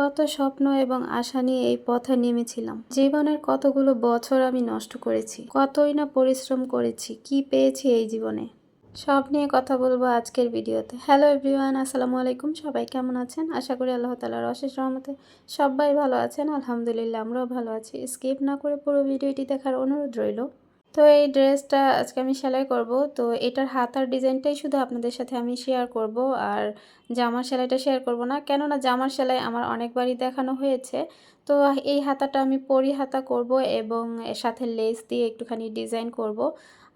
কত স্বপ্ন এবং আশা নিয়ে এই পথে নেমেছিলাম। জীবনের কতগুলো বছর আমি নষ্ট করেছি, কতই না পরিশ্রম করেছি, কি পেয়েছি এই জীবনে? সব নিয়ে কথা বলব আজকের ভিডিওতে। হ্যালো এভরিওয়ান আসসালামু আলাইকুম। সবাই কেমন আছেন? আশা করি আল্লাহ তালার অশেষ রহমতে সবাই ভালো আছেন। আলহামদুলিল্লাহ, আমরাও ভালো আছি। স্কিপ না করে পুরো ভিডিওটি দেখার অনুরোধ রইল। তো এই ড্রেসটা আজকে আমি সেলাই করব। তো এটার হাতার ডিজাইনটাই শুধু আপনাদের সাথে আমি শেয়ার করব আর জামার সেলাইটা শেয়ার করব না। কেননা জামার সেলাই আমার অনেকবারই দেখানো হয়েছে। তো এই হাতাটা আমি পরি হাতা করব এবং এর সাথে লেস দিয়ে একটুখানি ডিজাইন করব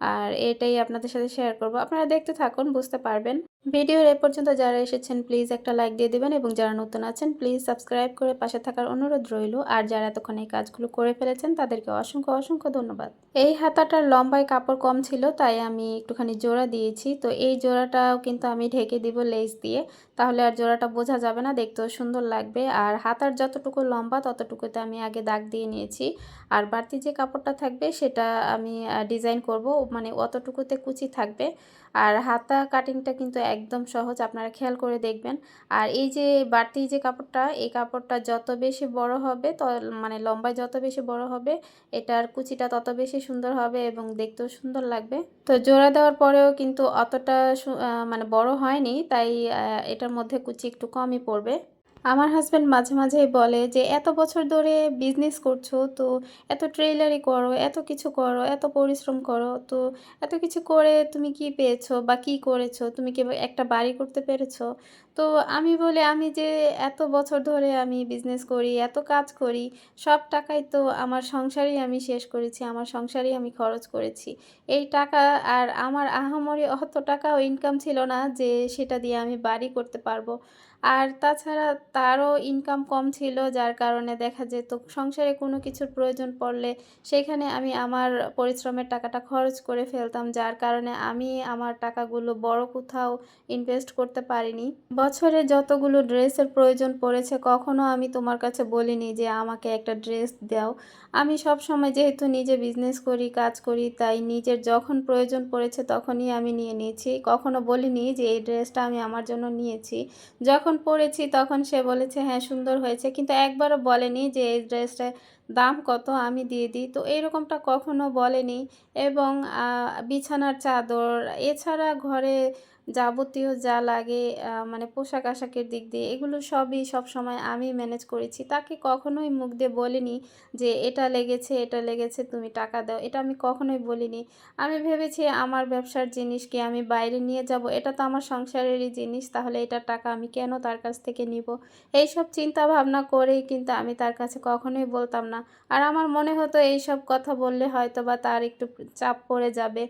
আর এটাই আপনাদের সাথে শেয়ার করব। আপনারা দেখতে থাকুন, বুঝতে পারবেন। ভিডিওর এ পর্যন্ত যারা এসেছেন প্লিজ একটা লাইক দিয়ে দিবেন এবং যারা নতুন আছেন প্লিজ সাবস্ক্রাইব করে পাশে থাকার অনুরোধ রইল। আর যারা এতক্ষণ এই কাজগুলো করে ফেলেছেন, তাদেরকে অসংখ্য অসংখ্য ধন্যবাদ। এই হাতাটার লম্বায় কাপড় কম ছিল, তাই আমি একটুখানি জোড়া দিয়েছি। তো এই জোড়াটাও কিন্তু আমি ঢেকে দিব লেস দিয়ে। তাহলে আর জোড়াটা বোঝা যাবে না, দেখতেও সুন্দর লাগবে। আর হাতার যতটুকু লম্বা, ততটুকুতে আমি আগে দাগ দিয়ে নিয়েছি। আর বাড়তি যে কাপড়টা থাকবে, সেটা আমি ডিজাইন করব। মানে অতটুকুতে কুচি থাকবে। আর হাতা কাটিংটা কিন্তু একদম সহজ, আপনারা খেয়াল করে দেখবেন। আর এই যে বাড়তি যে কাপড়টা, এই কাপড়টা যত বেশি বড় হবে, ত মানে লম্বায় যত বেশি বড় হবে, এটার কুচিটা তত বেশি সুন্দর হবে এবং দেখতেও সুন্দর লাগবে। তো জোড়া দেওয়ার পরেও কিন্তু অতটা মানে বড় হয়নি, তাই এটার মধ্যে কুচি একটু কমই পড়বে। আমার হাজব্যান্ড মাঝে মাঝেই বলে যে, এত বছর ধরে বিজনেস করছ, তো এত ট্রেলারি করো, এত কিছু করো, এত পরিশ্রম করো, তো এত কিছু করে তুমি কি পেয়েছ বা কি করেছ? তুমি কি একটা বাড়ি করতে পেরেছ? তো আমি বলি, আমি যে এত বছর ধরে আমি বিজনেস করি, এত কাজ করি, সব টাকাই তো আমার সংসারেই আমি শেষ করেছি, আমার সংসারেই আমি খরচ করেছি। এই টাকা আর আমার আহামরি অত টাকাও ইনকাম ছিল না যে সেটা দিয়ে আমি বাড়ি করতে পারব। আর তাছাড়া তারও ইনকাম কম ছিল, যার কারণে দেখা যেত সংসারে কোনো কিছুর প্রয়োজন পড়লে সেখানে আমি আমার পরিশ্রমের টাকাটা খরচ করে ফেলতাম, যার কারণে আমি আমার টাকাগুলো বড় কোথাও ইনভেস্ট করতে পারিনি। বছরে যতগুলো ড্রেসের প্রয়োজন পড়েছে, কখনো আমি তোমার কাছে বলিনি যে আমাকে একটা ড্রেস দাও। আমি সব সময় যেহেতু নিজে বিজনেস করি, কাজ করি, তাই নিজের যখন প্রয়োজন পড়েছে তখনই আমি নিয়ে নিয়েছি। কখনো বলিনি যে এই ড্রেসটা আমি আমার জন্য নিয়েছি। যখন পরেছি তখন সে বলেছে হ্যাঁ সুন্দর হয়েছে। কিন্তু একবারও বলেনি যে এই ড্রেসটা দাম কত, আমি দিয়ে দিই। তো এইরকমটা কখনো বলেনি। এবং বিছানার চাদর, এছাড়া ঘরে যাবতীয় যা লাগে মানে পোশাক আশাকের দিক দিয়ে, এগুলো সবই সব সময় আমি ম্যানেজ করেছি। তাকে কখনোই মুখ দিয়ে বলিনি যে, এটা লেগেছে এটা লেগেছে, তুমি টাকা দাও। এটা আমি কখনোই বলিনি। আমি ভেবেছি আমার ব্যবসার জিনিসকে আমি বাইরে নিয়ে যাব, এটা তো আমার সংসারেরই জিনিস, তাহলে এটার টাকা আমি কেন তার কাছ থেকে নিব? এইসব চিন্তা ভাবনা করেই কিন্তু আমি তার কাছে কখনোই বলতাম না। আর আমার মনে হতো এইসব কথা বললে হয়তো বা তার একটু চাপ পড়ে যাবে।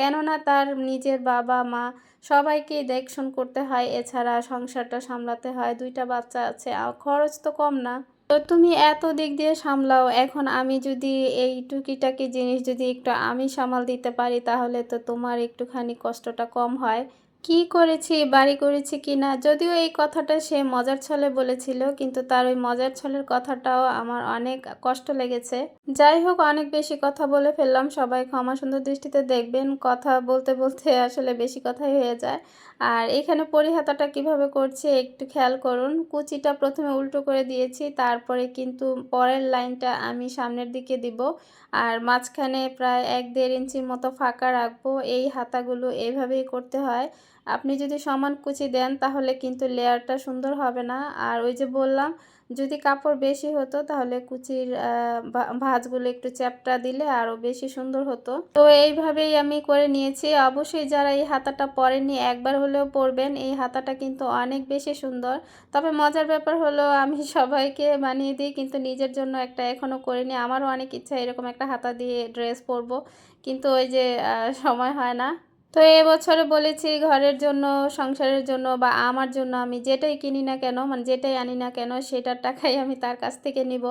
কেননা তার নিজের বাবা, মা সবাইকেই দেখশন করতে হয়। এছাড়া সংসারটা সামলাতে হয়। দুইটা বাচ্চা আছে। খরচ তো কম না। তো তুমি এত দিক দিয়ে সামলাও। এখন আমি যদি এই টুকিটাকি জিনিস যদি একটু আমি সামাল দিতে পারি, তাহলে তো তোমার একটুখানি কষ্টটা কম হয়। কি করেছি, বাড়ি করেছি কি না যদিও এই কথাটা সে মজার ছলে বলেছিল, কিন্তু তার ওই মজার ছলের কথাটাও আমার অনেক কষ্ট লেগেছে। যাই হোক, অনেক বেশি কথা বলে ফেললাম, সবাই ক্ষমা সুন্দর দৃষ্টিতে দেখবেন, কথা বলতে বলতে আসলে বেশি কথাই হয়ে যায়। আর এখানে পরিহাতাটা কীভাবে করছে একটু খেয়াল করুন। কুচিটা প্রথমে উল্টো করে দিয়েছি, তারপরে কিন্তু পরের লাইনটা আমি সামনের দিকে দিব। আর মাঝখানে প্রায় এক দেড় ইঞ্চির মতো ফাঁকা রাখব। এই হাতাগুলো এইভাবেই করতে হয়। আপনি যদি সমান কুচি দেন, তাহলে কিন্তু লেয়ারটা সুন্দর হবে না। আর ওই যে বললাম, যদি কাপড় বেশি হতো, তাহলে কুচির ভাঁজগুলো একটু চ্যাপটা দিলে আরও বেশি সুন্দর হতো। তো এইভাবেই আমি করে নিয়েছি। অবশ্যই যারা এই হাতাটা পরেননি, একবার হলেও পরবেন। এই হাতাটা কিন্তু অনেক বেশি সুন্দর। তবে মজার ব্যাপার হলো, আমি সবাইকে বানিয়ে দিই, কিন্তু নিজের জন্য একটা এখনও করিনি। আমারও অনেক ইচ্ছা এরকম একটা হাতা দিয়ে ড্রেস পরবো। কিন্তু ওই যে সময় হয় না। তো এবছরে বলেছি ঘরের জন্য, সংসারের জন্য বা আমার জন্য আমি যেটাই কিনি না কেন মানে যেটাই আনি না কেন, সেটার টাকাই আমি তার কাছ থেকে নিব।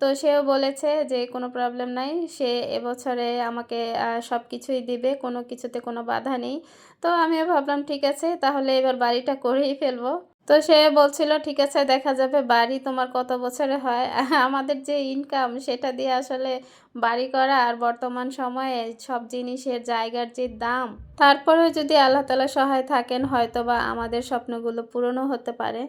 তো সেও বলেছে যে কোনো প্রবলেম নাই, সে এবছরে আমাকে সব কিছুই দিবে, কোনো কিছুতে কোনো বাধা নেই। তো আমিও ভাবলাম ঠিক আছে, তাহলে এবার বাড়িটা করেই ফেলব। তো সে বলছিল, ঠিক আছে, দেখা যাবে, বাড়ি তোমার কত বছরে হয়? আমাদের যে ইনকাম সেটা দিয়ে আসলে বাড়ি করা আর বর্তমান সময়ে সব জিনিসের জায়গার যে দাম, তারপরেও যদি আল্লাহ তালা সহায় থাকেন হয়তো বা আমাদের স্বপ্নগুলো পূরণও হতে পারে।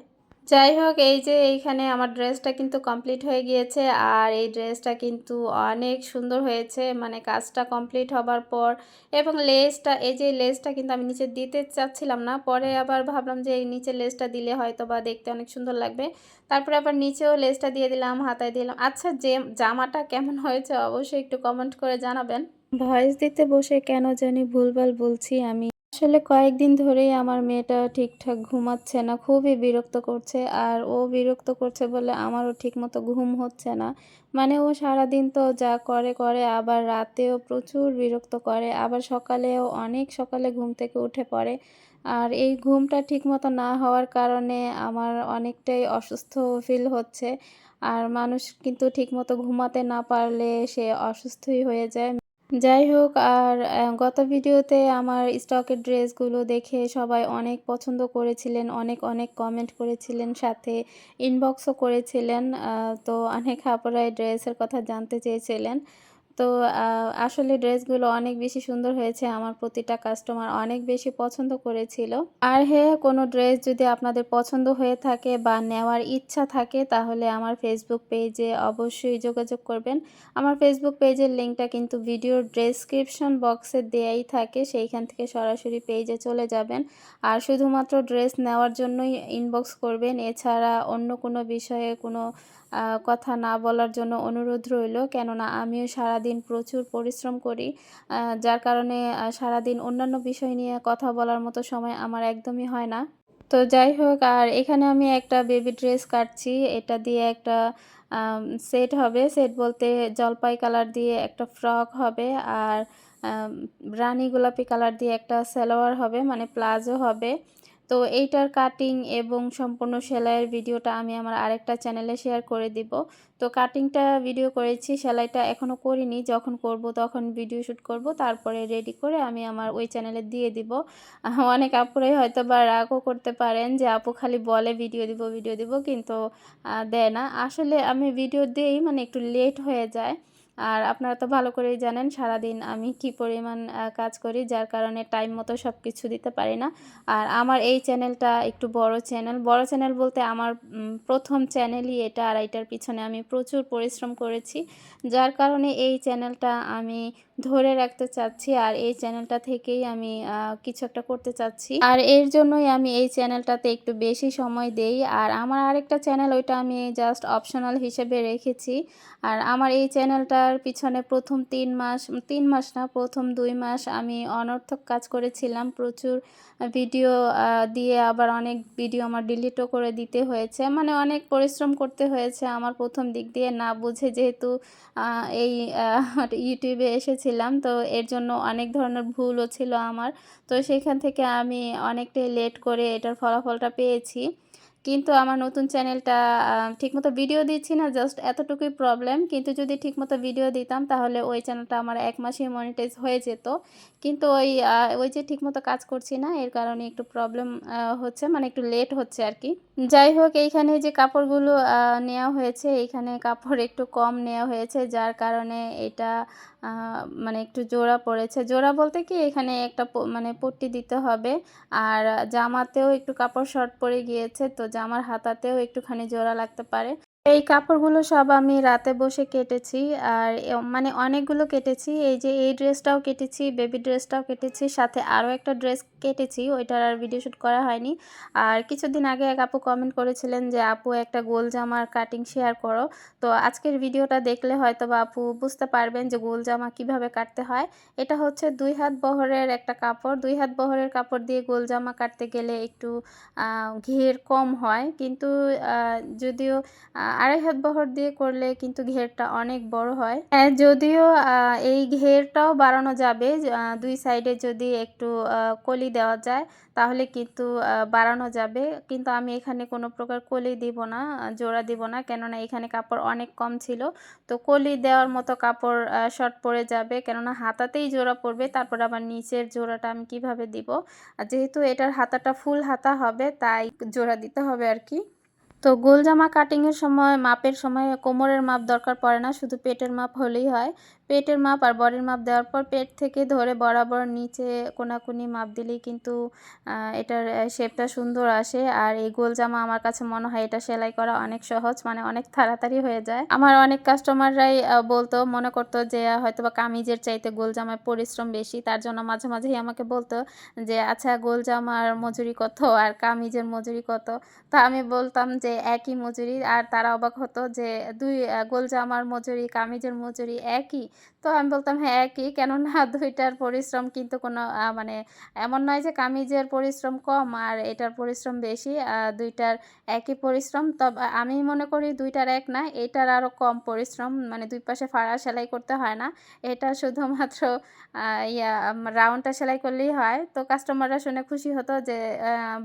যাই হোক, এই যে এইখানে আমার ড্রেসটা কিন্তু কমপ্লিট হয়ে গিয়েছে। আর এই ড্রেসটা কিন্তু অনেক সুন্দর হয়েছে। মানে কাজটা কমপ্লিট হবার পর এবং লেসটা, এই যে লেসটা কিন্তু আমি নিচে দিতে চাচ্ছিলাম না। পরে আবার ভাবলাম যে এই নিচে লেসটা দিলে হয়তো বা দেখতে অনেক সুন্দর লাগবে। তারপরে আবার নিচেও লেসটা দিয়ে দিলাম, হাতায় দিলাম। আচ্ছা যে জামাটা কেমন হয়েছে অবশ্যই একটু কমেন্ট করে জানাবেন। ভয়েস দিতে বসে কেন জানি ভুলভাল বলছি আমি। আসলে কয়েকদিন ধরেই আমার মেয়েটা ঠিকঠাক ঘুমাচ্ছে না, খুবই বিরক্ত করছে। আর ও বিরক্ত করছে বলে আমারও ঠিকমতো ঘুম হচ্ছে না। মানে ও সারাদিন তো যা করে করে, আবার রাতেও প্রচুর বিরক্ত করে, আবার সকালেও অনেক সকালে ঘুম থেকে উঠে পড়ে। আর এই ঘুমটা ঠিকমতো না হওয়ার কারণে আমার অনেকটাই অসুস্থ ফিল হচ্ছে। আর মানুষ কিন্তু ঠিকমতো ঘুমাতে না পারলে সে অসুস্থই হয়ে যায়। যাই হোক, আর গত ভিডিওতে আমার স্টকের ড্রেসগুলো দেখে সবাই অনেক পছন্দ করেছিলেন, অনেক অনেক কমেন্ট করেছিলেন, সাথে ইনবক্সও করেছিলেন তো অনেক হাপড়ায় ড্রেসের কথা জানতে চেয়েছিলেন। তো আসলে ড্রেসগুলো অনেক বেশি সুন্দর হয়েছে। আমার প্রতিটা কাস্টমার অনেক বেশি পছন্দ করেছিল। আর হ্যাঁ কোনো ড্রেস যদি আপনাদের পছন্দ হয়ে থাকে বা নেওয়ার ইচ্ছা থাকে, তাহলে আমার ফেসবুক পেজে অবশ্যই যোগাযোগ করবেন। আমার ফেসবুক পেজের লিঙ্কটা কিন্তু ভিডিওর ডেসক্রিপশন বক্সে দেয়াই থাকে। সেইখান থেকে সরাসরি পেজে চলে যাবেন। আর শুধুমাত্র ড্রেস নেওয়ার জন্যই ইনবক্স করবেন। এছাড়া অন্য কোনো বিষয়ে কোনো কথা না বলার জন্য অনুরোধ রইল। কেননা আমিও সারাদিন প্রচুর পরিশ্রম করি যার কারণে সারাদিন অন্যান্য বিষয় নিয়ে কথা বলার মতো সময় আমার একদমই হয় না। তো যাই হোক, আর এখানে আমি একটা বেবি ড্রেস কাটছি। এটা দিয়ে একটা সেট হবে। সেট বলতে জলপাই কালার দিয়ে একটা ফ্রক হবে আর রানী গোলাপি কালার দিয়ে একটা সালোয়ার হবে মানে প্লাজো হবে। তো এইটার কাটিং এবং সম্পূর্ণ সেলাইয়ের ভিডিওটা আমি আমার আরেকটা চ্যানেলে শেয়ার করে দিব। তো কাটিংটা ভিডিও করেছি, সেলাইটা এখনও করিনি। যখন করব তখন ভিডিও শ্যুট করব, তারপরে রেডি করে আমি আমার ওই চ্যানেলে দিয়ে দিব। অনেক আপুরাই হয়তো বা রাগও করতে পারেন যে, আপু খালি বলে ভিডিও দিব ভিডিও দিব। কিন্তু দেয় না। আসলে আমি ভিডিও দিই মানে একটু লেট হয়ে যায়। আর আপনারা তো ভালো করেই জানেন সারাদিন আমি কি পরিমাণ কাজ করি, যার কারণে টাইম মতো সব কিছু দিতে পারি না। আর আমার এই চ্যানেলটা একটু বড় চ্যানেল বড় চ্যানেল বলতে আমার প্রথম চ্যানেলই এটা আর এটার পিছনে আমি প্রচুর পরিশ্রম করেছি। যার কারণে এই চ্যানেলটা আমি ধরে রাখতে চাচ্ছি আর এই চ্যানেলটা থেকেই আমি কিছু একটা করতে চাচ্ছি। আর এর জন্যই আমি এই চ্যানেলটাতে একটু বেশি সময় দেই। আর আমার আরেকটা চ্যানেল ওইটা আমি জাস্ট অপশনাল হিসেবে রেখেছি। আর আমার এই চ্যানেলটার পিছনে প্রথম তিন মাস তিন মাস না, প্রথম দুই মাস আমি অনর্থক কাজ করেছিলাম। প্রচুর ভিডিও দিয়ে আবার অনেক ভিডিও আমার ডিলিটও করে দিতে হয়েছে। মানে অনেক পরিশ্রম করতে হয়েছে আমার প্রথম দিক দিয়ে। না বুঝে যেহেতু এই ইউটিউবে ইউটিউবে এসেছিলাম তো এর জন্য অনেক ধরনের ভুলও ছিল আমার। তো সেখান থেকে আমি অনেকটাই লেট করে এটার ফলাফলটা পেয়েছি। কিন্তু আমার নতুন চ্যানেলটা ঠিকমতো ভিডিও দিচ্ছি না জাস্ট এতটুকুই প্রবলেম কিন্তু যদি ঠিকমতো ভিডিও দিতাম, তাহলে ওই চ্যানেলটা আমার এক মাসেই মনিটাইজ হয়ে যেত। কিন্তু ওই ওই যে ঠিকমতো কাজ করছি না, এর কারণে একটু প্রবলেম হচ্ছে মানে একটু লেট হচ্ছে আর কি। যাই হোক, এইখানে যে কাপড়গুলো নেওয়া হয়েছে, এইখানে কাপড় একটু কম নেওয়া হয়েছে, যার কারণে এটা মানে একটু জোড়া পড়েছে। জোড়া বলতে কি, এখানে একটা মানে পট্টি দিতে হবে, আর জামাতেও একটু কাপড় শর্ট পড়ে গিয়েছে, তো জামার হাতাতেও একটুখানি জোড়া লাগতে পারে। এই কাপড়গুলো সব আমি রাতে বসে কেটেছি আর মানে অনেকগুলো কেটেছি। এই যে এই ড্রেসটাও কেটেছি, বেবি ড্রেসটাও কেটেছি, সাথে আরও একটা ড্রেস কেটেছি, ওইটার আর ভিডিও শ্যুট করা হয়নি। আর কিছুদিন আগে এক আপু কমেন্ট করেছিলেন যে, আপু, একটা গোল জামার কাটিং শেয়ার করো। তো আজকের ভিডিওটা দেখলে হয়তো বা আপু বুঝতে পারবেন যে, গোল জামা কীভাবে কাটতে হয়। এটা হচ্ছে দুই হাত বহরের একটা কাপড়। দুই হাত বহরের কাপড় দিয়ে গোল জামা কাটতে গেলে একটু ঘের কম হয়। কিন্তু যদিও আড়াই হাত বহর দিয়ে করলে কিন্তু ঘেরটা অনেক বড় হয়। যদিও এই ঘেরটাও বাড়ানো যাবে দুই সাইডে যদি একটু কলি দেওয়া যায়, তাহলে কিন্তু বাড়ানো যাবে। কিন্তু আমি এখানে কোনো প্রকার কলি দিব না জোড়া দিব না, কেননা এখানে কাপড় অনেক কম ছিল। তো কলি দেওয়ার মতো কাপড় শর্ট পড়ে যাবে, কেননা হাতাতেই জোড়া পড়বে তারপর আবার নিচের জোড়াটা আমি কীভাবে দিব? যেহেতু এটার হাতাটা ফুল হাতা হবে, তাই জোড়া দিতে হবে আর কি। তো গোল জামা কাটিংয়ের সময়, মাপের সময় কোমরের মাপ দরকার পড়ে না, শুধু পেটের মাপ হলেই হয়। পেটের মাপ আর বডির মাপ দেওয়ার পর পেট থেকে ধরে বরাবর নিচে কোনাকুনি মাপ দিলেই কিন্তু এটার শেপটা সুন্দর আসে। আর এই গোল জামা আমার কাছে মনে হয় এটা সেলাই করা অনেক সহজ মানে অনেক তাড়াতাড়ি হয়ে যায়। আমার অনেক কাস্টমাররাই বলতো, মনে করতো যে হয়তো বা কামিজের চাইতে গোল জামায় পরিশ্রম বেশি, তার জন্য মাঝে মাঝেই আমাকে বলতো যে আচ্ছা গোল জামার মজুরি কত আর কামিজের মজুরি কত? তো আমি বলতাম যে একই মজুরি, আর তারা অবাক হতো যে দুই গোল জামার মজুরি, কামিজের মজুরি একই। তো আমি বলতাম হ্যাঁ একই। কেননা দুইটার পরিশ্রম কিন্তু কোনো মানে এমন নয় যে কামিজের পরিশ্রম কম আর এটার পরিশ্রম বেশি দুইটার একই পরিশ্রম। তবে আমি মনে করি দুইটার এক না, এটার আরও কম পরিশ্রম মানে দুই পাশে ফাড়া সেলাই করতে হয় না। এটা শুধুমাত্র ইয়া রাউন্ডটা সেলাই করলেই হয়। তো কাস্টমাররা শুনে খুশি হতো যে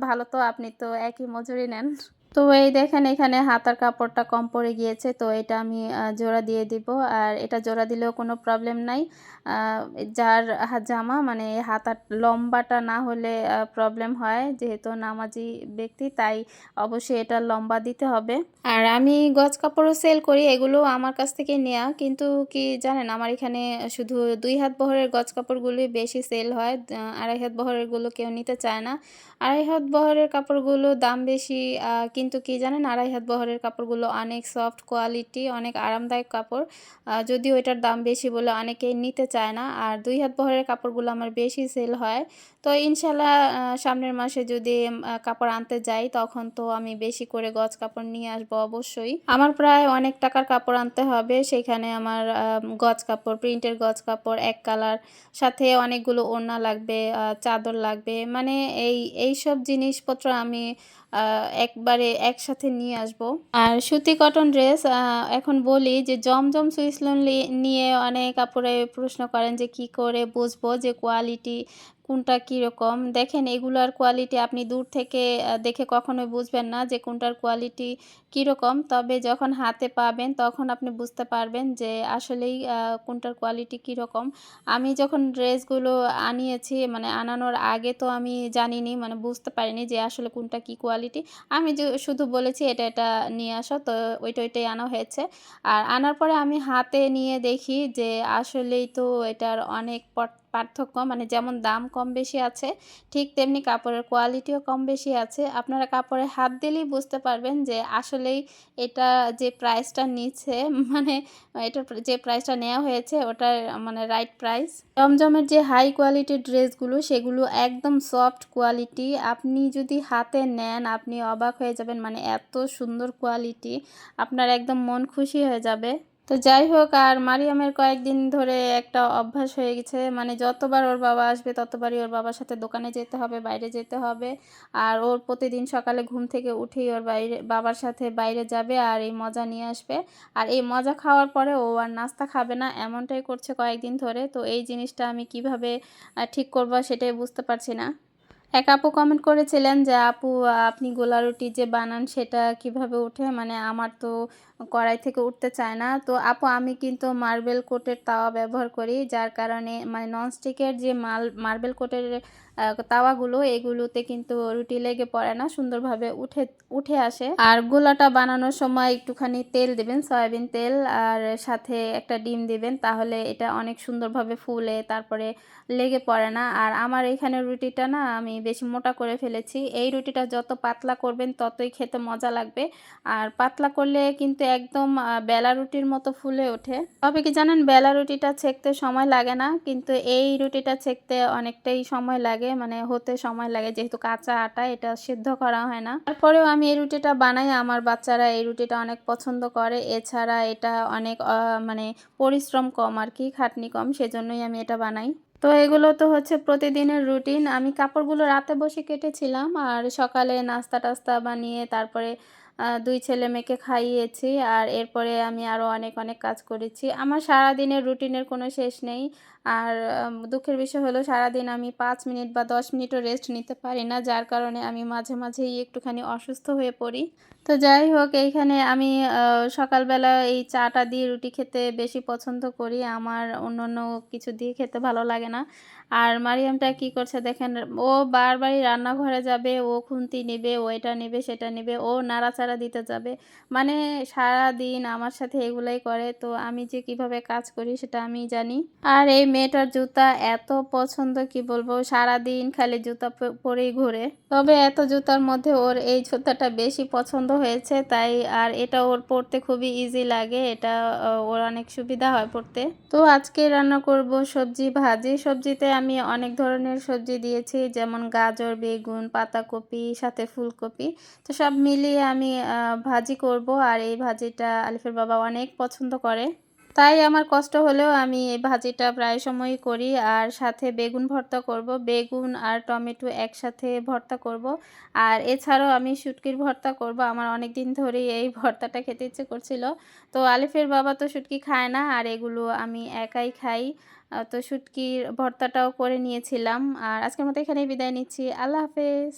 ভালো তো, আপনি তো একই মজুরি নেন। তো এই দেখেন এখানে হাতার কাপড়টা কম পড়ে গিয়েছে, তো এটা আমি জোড়া দিয়ে দিব। আর এটা জোড়া দিলেও কোনো প্রবলেম নাই। যার জামা মানে হাতার লম্বাটা না হলে প্রবলেম হয়। যেহেতু নামাজি ব্যক্তি, তাই অবশ্যই এটা লম্বা দিতে হবে। আর আমি গজ কাপড়ও সেল করি এগুলো আমার কাছ থেকে নেওয়া কিন্তু কি জানেন, আমার এখানে শুধু দুই হাত বহরের গজ কাপড়গুলোই বেশি সেল হয়। আড়াই হাত বহরেরগুলো কেউ নিতে চায় না। আড়াই হাত বহরের কাপড়গুলো দাম বেশি কিন্তু কি জানেন আড়াই হাত বহরের কাপড়গুলো অনেক সফট কোয়ালিটি অনেক আরামদায়ক কাপড়। যদিও এটার দাম বেশি বলে অনেকেই নিতে চায় না, আর দুই হাত বহরের কাপড়গুলো আমার বেশি সেল হয়। তো ইনশাল্লাহ সামনের মাসে যদি কাপড় আনতে যাই, তখন তো আমি বেশি করে গজ কাপড় নিয়ে আসব অবশ্যই। আমার প্রায় অনেক টাকার কাপড় আনতে হবে, সেখানে আমার গজ কাপড়, প্রিন্টের গজ কাপড়, এক কালার, সাথে অনেকগুলো ওড়না লাগবে চাদর লাগবে। মানে এই এই সব জিনিসপত্র আমি একবারে একসাথে নিয়ে আসব। আর সুতি কটন ড্রেস এখন বলি যে জমজম সুইসলন নিয়ে অনেক কাপড়ে প্রশ্ন করেন যে কি করে বুঝব যে কোয়ালিটি কোনটা কীরকম? দেখেন, এগুলার কোয়ালিটি আপনি দূর থেকে দেখে কখনোই বুঝবেন না যে কোনটার কোয়ালিটি কীরকম। তবে যখন হাতে পাবেন, তখন আপনি বুঝতে পারবেন যে আসলেই কোনটার কোয়ালিটি কীরকম। আমি যখন ড্রেসগুলো আনিয়েছি মানে আনানোর আগে তো আমি জানিনি মানে বুঝতে পারিনি যে আসলে কোনটা কি কোয়ালিটি আমি শুধু বলেছি, এটা এটা নিয়ে আসো। তো ওইটা, ওইটাই আনা হয়েছে। আর আনার পরে আমি হাতে নিয়ে দেখি যে আসলেই তো এটার অনেক পার্থক্য মানে যেমন দাম কম বেশি আছে, ঠিক তেমনি কাপড়ের কোয়ালিটিও কম বেশি আছে। আপনারা কাপড়ে হাত দিলেই বুঝতে পারবেন যে আসলেই এটা যে প্রাইসটা নিচ্ছে মানে এটা যে প্রাইসটা নেওয়া হয়েছে ওটার মানে রাইট প্রাইস জমজমের যে হাই কোয়ালিটির ড্রেসগুলো, সেগুলো একদম সফট কোয়ালিটি আপনি যদি হাতে নেন, আপনি অবাক হয়ে যাবেন মানে এত সুন্দর কোয়ালিটি আপনার একদম মন খুশি হয়ে যাবে। তো যাই হোক, আর মারিয়ামের কয়েকদিন ধরে একটা অভ্যাস হয়ে গেছে। মানে যতবার ওর বাবা আসবে, ততবারই ওর বাবার সাথে দোকানে যেতে হবে, বাইরে যেতে হবে। আর ওর প্রতিদিন সকালে ঘুম থেকে উঠেই ওর বাইরে, বাবার সাথে বাইরে যাবে আর এই মজা নিয়ে আসবে। আর এই মজা খাওয়ার পরে ও আর নাস্তা খাবে না, এমনটাই করছে কয়েকদিন ধরে। তো এই জিনিসটা আমি কীভাবে ঠিক করব সেটাই বুঝতে পারছি না। এক আপু কমেন্ট করেছিলেন যে, আপু, আপনি গোলা রুটি যে বানান সেটা কীভাবে ওঠে মানে আমার তো কড়াই থেকে উঠতে চায় না। তো আপু, আমি কিন্তু মার্বেল কোটের তাওয়া ব্যবহার করি, যার কারণে মানে ননস্টিকের যে মাল, মার্বেল কোটের তাওয়াগুলো, এগুলোতে কিন্তু রুটি লেগে পড়ে না, সুন্দরভাবে উঠে উঠে আসে। আর গোলাটা বানানোর সময় একটুখানি তেল দেবেন, সয়াবিন তেল, আর সাথে একটা ডিম দিবেন, তাহলে এটা অনেক সুন্দরভাবে ফুলে, তারপরে লেগে পড়ে না। আর আমার এখানে রুটিটা না, আমি বেশি মোটা করে ফেলেছি। এই রুটিটা যত পাতলা করবেন, ততই খেতে মজা লাগবে। আর পাতলা করলে কিন্তু একদম বেলা রুটির মতো ফুলে ওঠে। তবে কি জানেন, বেলা রুটিটা ছেঁকতে সময় লাগে না, কিন্তু এই রুটিটা ছেঁকতে অনেকটাই সময় লাগে মানে হতে সময় লাগে, যেহেতু কাঁচা আটা, এটা সিদ্ধ করা হয় না। তারপরেও আমি এই রুটিটা বানাই, আমার বাচ্চারা এই রুটিটা অনেক পছন্দ করে। এছাড়া এটা অনেক মানে পরিশ্রম কম আর কি, খাটনি কম, সেজন্যই আমি এটা বানাই। তো এগুলো তো হচ্ছে প্রতিদিনের রুটিন। আমি কাপড়গুলো রাতে বসে কেটেছিলাম, আর সকালে নাস্তা টাস্তা বানিয়ে, তারপরে দুই ছেলে মেয়েকে খাইয়েছি আর এরপরে আমি আরও অনেক অনেক কাজ করেছি। আমার সারাদিনের রুটিনের কোনো শেষ নেই। আর দুঃখের বিষয় হলো সারাদিন আমি পাঁচ মিনিট বা দশ মিনিটও রেস্ট নিতে পারি না, যার কারণে আমি মাঝে মাঝেই একটুখানি অসুস্থ হয়ে পড়ি। তো যাই হোক, এইখানে আমি সকালবেলা এই চাটা দিয়ে রুটি খেতে বেশি পছন্দ করি। আমার অন্য অন্য কিছু দিয়ে খেতে ভালো লাগে না। আর মারিয়ামটা কি করছে দেখেন, ও বারবারই রান্নাঘরে যাবে, ও খুন্তি নেবে, ও এটা নেবে, সেটা নেবে, ও নাড়াচাড়া দিতে যাবে। মানে সারা দিন আমার সাথে এগুলাই করে, তো আমি যে কীভাবে কাজ করি সেটা আমি জানি। আর এই মেয়েটার জুতা এত পছন্দ, কি বলব সারা দিন খালি জুতা পরেই ঘুরে। তবে এত জুতার মধ্যে ওর এই জুতাটা বেশি পছন্দ হয়েছে, তাই আর এটা ওর পরতে খুবই ইজি লাগে, এটা ওর অনেক সুবিধা হয় পরতে। তো আজকে রান্না করব সবজি ভাজি, সবজিতে আমি অনেক ধরনের সবজি দিয়েছি, যেমন গাজর, বেগুন, পাতাকপি, সাথে ফুলকপি। তো সব মিলিয়ে আমি ভাজি করব, আর এই ভাজিটা আলিফের বাবা অনেক পছন্দ করে। তাই আমার কষ্ট হলেও আমি এই ভাজিটা প্রায় সময়ই করি আর সাথে বেগুন ভর্তা করব। বেগুন আর টমেটো একসাথে ভর্তা করব। আর এছাড়াও আমি শুটকির ভর্তা করব। আমার অনেক দিন ধরেই এই ভর্তাটা খেতে ইচ্ছে করছিল। তো আলিফের বাবা তো শুটকি খায় না আর এগুলো আমি একাই খাই। তো শুটকির ভর্তাটাও করে নিয়েছিলাম। আর আজকের মতো এখানেই বিদায় নিচ্ছি। আল্লাহ হাফেজ।